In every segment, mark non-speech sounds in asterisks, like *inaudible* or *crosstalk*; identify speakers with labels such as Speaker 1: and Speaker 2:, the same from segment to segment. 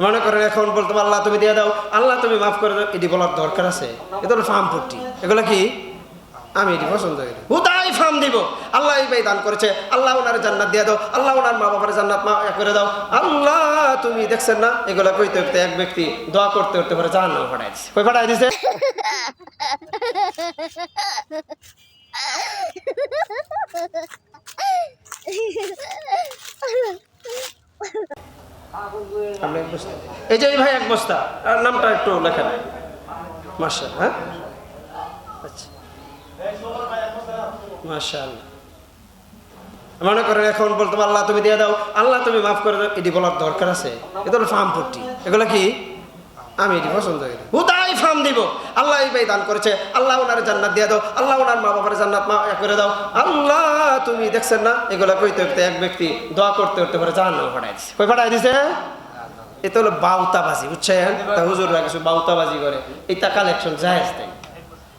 Speaker 1: মনে করেন এখন বলতে আল্লাহ তুমি দিয়ে দাও, আল্লাহ তুমি মাফ করে দাও, এটি বলার দরকার আছে। এটা হলো ফার্ম পট্টি। এগুলো কি? আমি এটি পছন্দ করি। হুদাই ফার্ম দিব। আল্লাহ এই দান করেছে। আল্লাহ ওনার জান্নাত দিয়ে দাও। আল্লাহ ওনার মা বাবার জান্নাত মা করে দাও। আল্লাহ, তুমি দেখছেন না? এগুলো কইতে কইতে এক ব্যক্তি দোয়া করতে করতে পারে জাহান্ন ফাটাই দিছে। কই ফাটাই দিছে *laughs* আপনি এক বস্তা এই যে এই ভাই এক বস্তা, আর নামটা একটু লেখেন। হ্যাঁ? আচ্ছা। মনে করেন এখন বলতে আল্লাহ তুমি দিয়ে দাও, আল্লাহ তুমি মাফ করে দাও, এটি বলার দরকার আছে। এটা ফার্ম পট্টি। এগুলো কি? আমি এটি পছন্দ করি হুদাই ফার্ম দিব। আল্লাহ এই ভাই দান করেছে। আল্লাহ ওনার জান্নাত দিয়ে দাও। আল্লাহ ওনার মা বাবার জান্নাত মা করে দাও। আল্লাহ তুমি দেখছেন না? এগুলো কইতে কইতে এক ব্যক্তি দোয়া করতে করতে পারে জাহান্ন ফাটাই দিছে। কই ফাটাই দিছে? এটা হলো বাউতাবাজি বুঝছেন? তা হুজুররা কিছু বাউতাবাজি করে। এটা কালেকশন জায়েজ তাই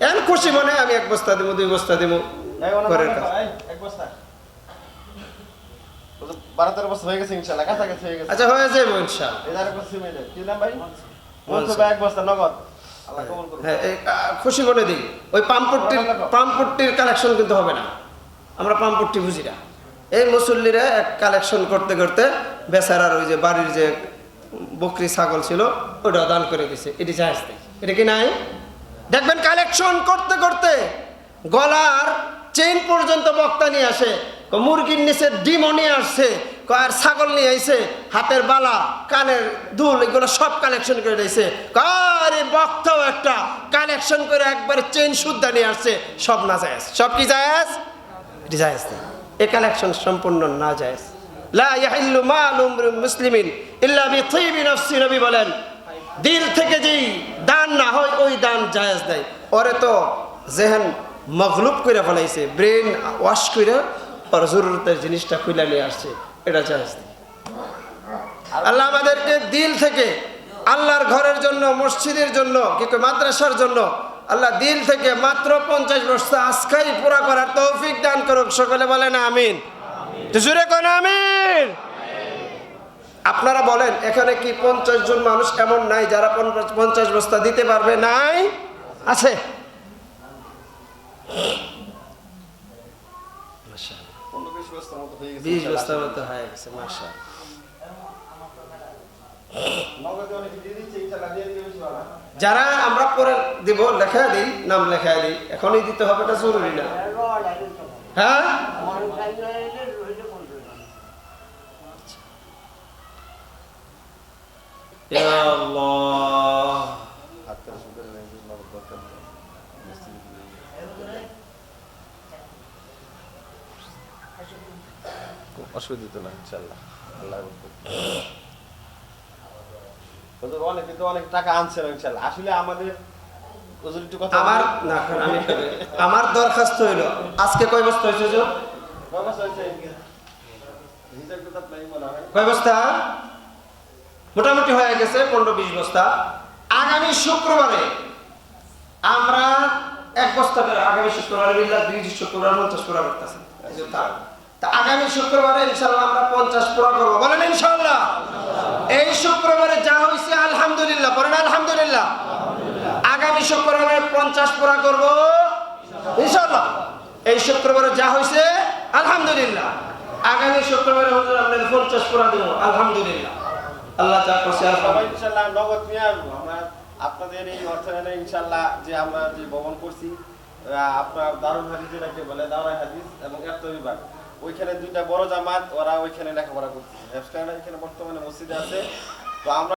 Speaker 1: এখন খুশি মনে আমি এক বস্তা দিব দুই বস্তা দিব ঘরের আচ্ছা হয়ে যাবে ইনশাআল্লাহ
Speaker 2: এই ধারে করছি মিলে কি নাম ভাই? মনসুর। এক বস্তা নগদ। আল্লাহ কবুল করুন
Speaker 1: হ্যাঁ এই, খুশি মনে দিই। ওই পাম্পট্টির পাম্পট্টির কালেকশন কিন্তু হবে না। আমরা পাম্পট্টি বুঝি না। এই মুসল্লিরা এক কালেকশন করতে করতে বেচারার ওই যে বাড়ির যে বকরি ছাগল ছিল, ওটা দান করে দিছে। এটি জাহাজ এটা কি নাই? দেখবেন কালেকশন করতে করতে গলার চেইন পর্যন্ত বক্তা নিয়ে আসে মুরগির নিচে ডিমও নিয়ে আসছে আর ছাগল নিয়ে আইছে, হাতের বালা, কানের দুল, এগুলো সব কালেকশন করে দিয়েছে আরে বক্তাও একটা কালেকশন করে একবারে চেইন শুদ্ধা নিয়ে আসছে, সব না যায় সব কি যায় এটি যায় এ কালেকশন সম্পূর্ণ না যায় মুসলিমিন নবী বলেন দিল থেকে যেই দান না হয় ওই দান জায়েজ দেয় ওরে তো জেহেন মগলুব করে ফেলাইছে ব্রেন ওয়াশ করে ওর জরুরতের জিনিসটা খুলে নিয়ে আসছে এটা জায়েজ আল্লাহ আমাদেরকে দিল থেকে আল্লাহর ঘরের জন্য মসজিদের জন্য কি কয়, মাদ্রাসার জন্য আল্লাহ দিল থেকে মাত্র পঞ্চাশ বস্তা আজকাই পুরা করার তৌফিক দান করুক সকলে বলেন আমিন। জুড়ে কোন আমিন। আপনারা বলেন এখানে কি পঞ্চাশ জন মানুষ এমন নাই যারা পঞ্চাশ- বস্তা দিতে পারবে? নাই? আছে।
Speaker 2: বিশ বস্তার মতো হয়ে গেছে
Speaker 1: হয়ে মাসা যারা আমরা পরে দিব লেখা দিই নাম লেখা দিই। এখনই দিতে হবে এটা জরুরি না। হ্যাঁ ইয়া আল্লাহ
Speaker 2: হাতটা শুধু নগদ দরকার নেই। খুব অসুবিধা না ইনশাল্লাহ আল্লাহ হুজুর অনেক অনেক টাকা আনছেন ইনশাল্লাহ আসলে আমাদের
Speaker 1: আমার না আমি আমার দরখাস্ত হইল। আজকে কয় বস্তা হয়েছে যে
Speaker 2: বাবা হয়েছে
Speaker 1: কয় বস্তা? মোটামুটি হয়ে গেছে পনেরো বিশ বস্তা। আগামী শুক্রবারে আমরা এক বস্তা আগামী শুক্রবারে মিল্লা দুই শুক্রবার পঞ্চাশ পুরা করতেছে। আগামী শুক্রবারে ইনশাল্লাহ আমরা পঞ্চাশ পুরা করব। বলেন ইনশাল্লাহ এই শুক্রবারে যা হয়েছে আলহামদুলিল্লাহ। বলেন আলহামদুলিল্লাহ। আগামী শুক্রবারে পঞ্চাশ পুরা করব। ইনশাল্লাহ এই শুক্রবারে যা হয়েছে আলহামদুলিল্লাহ। আগামী শুক্রবারে হুজুর আপনাদের পঞ্চাশ পুরা দেবো। আলহামদুলিল্লাহ। আল্লাহ যা করছে
Speaker 2: সবাই ইনশাআল্লাহ নগদ নিয়ে আসব আমরা আপনাদের এই অর্থায়নে ইনশাআল্লাহ যে আমরা যে ভবন করছি আপনার দারুল হাদিস যেটাকে বলে দারুল হাদিস এবং এত বিভাগ ওইখানে দুইটা বড় জামাত ওরা ওইখানে লেখাপড়া করছে এখানে বর্তমানে মসজিদে আছে। তো আমরা